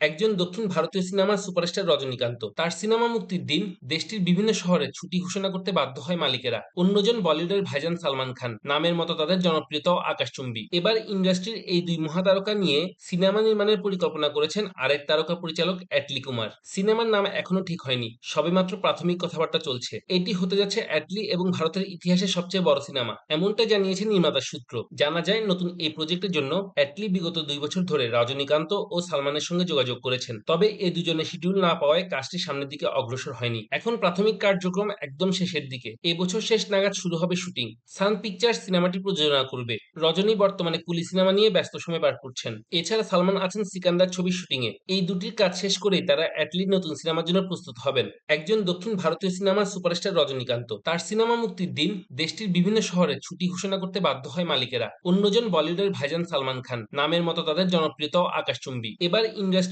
একজন দক্ষিণ ভারতীয় সিনেমার সুপারস্টার রজনীকান্ত। তার সিনেমা মুক্তির দিন দেশটির বিভিন্ন শহরে ছুটি ঘোষণা করতে বাধ্য হয় মালিকেরা। অন্যজন বলিউডের ভাইজান সালমান খান। নামের মতো তাদের জনপ্রিয়তাও আকাশচুম্বী। এবার ইন্ডাস্ট্রির এই দুই মহাতারকা নিয়ে সিনেমা নির্মাণের পরিকল্পনা করেছেন আরেক তারকা পরিচালক অ্যাটলি কুমার। সিনেমার নাম এখনও ঠিক হয়নি, সবেমাত্র প্রাথমিক কথাবার্তা চলছে। এটি হতে যাচ্ছে অ্যাটলি এবং ভারতের ইতিহাসের সবচেয়ে বড় সিনেমা এমনটা জানিয়েছে নির্মাতার সূত্র। জানা যায় নতুন এই প্রজেক্টের জন্য অ্যাটলি বিগত দুই বছর ধরে রজনীকান্ত ও সালমানের সঙ্গে যোগাযোগ করেছেন। তবে এ দুজনে শিডিউল না পাওয়ায় কাজটি সামনের দিকে অগ্রসর হয়নি। এখন প্রাথমিক কার্যক্রম একদম শেষের দিকে। এবছর শেষ নাগাদ শুরু হবে শুটিং। সান পিকচার্স সিনেমাটি প্রযোজনা করবে। রজনী বর্তমানে কুলি সিনেমা নিয়ে ব্যস্ত সময় পার করছেন। এছাড়া সালমান আছেন সিকান্দার ছবির শুটিং এ। এই দুটির কাজ শেষ করেই তারা অ্যাটলি নতুন সিনেমার জন্য প্রস্তুত হবেন। একজন দক্ষিণ ভারতীয় সিনেমার সুপারস্টার রজনীকান্ত। তার সিনেমা মুক্তির দিন দেশটির বিভিন্ন শহরে ছুটি ঘোষণা করতে বাধ্য হয় মালিকেরা। অন্যজন বলিউডের ভাইজান সালমান খান। নামের মতো তাদের জনপ্রিয়তাও আকাশচুম্বী। এবার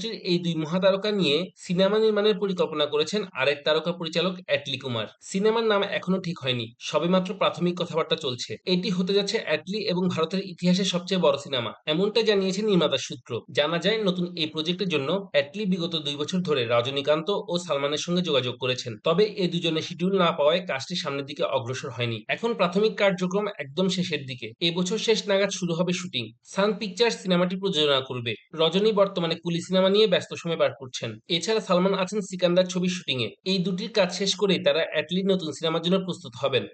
ইন্ডাস্ট্রির এই দুই মহাতারকা নিয়ে সিনেমা নির্মাণের পরিকল্পনা করেছেন আরেক তারকা পরিচালক অ্যাটলি কুমার। সিনেমার নাম এখনও ঠিক হয়নি, সবেমাত্র প্রাথমিক কথাবার্তা চলছে। এটি হতে যাচ্ছে অ্যাটলি এবং ভারতের ইতিহাসের সবচেয়ে বড় সিনেমা এমনটা জানিয়েছে নির্মাতার সূত্র। জানা যায় নতুন এই প্রজেক্টের জন্য অ্যাটলি বিগত দুই বছর ধরে রজনীকান্ত ও সালমানের সঙ্গে যোগাযোগ করেছেন, তবে এ দুজনে শিডিউল না পাওয়ায় কাজটি সামনের দিকে অগ্রসর হয়নি। এখন প্রাথমিক কার্যক্রম একদম শেষের দিকে এবছর শেষ নাগাদ শুরু হবে শুটিং। সান পিকচার সিনেমাটি প্রযোজনা করবে। রজনী বর্তমানে কুলি সিনেমা নিয়ে ব্যস্ত সময় পার করছেন। এছাড়া সালমান আছেন সিকান্দার ছবির শুটিংয়ে। এই দুটির কাজ শেষ করেই তারা অ্যাটলি নতুন সিনেমার জন্য প্রস্তুত হবেন।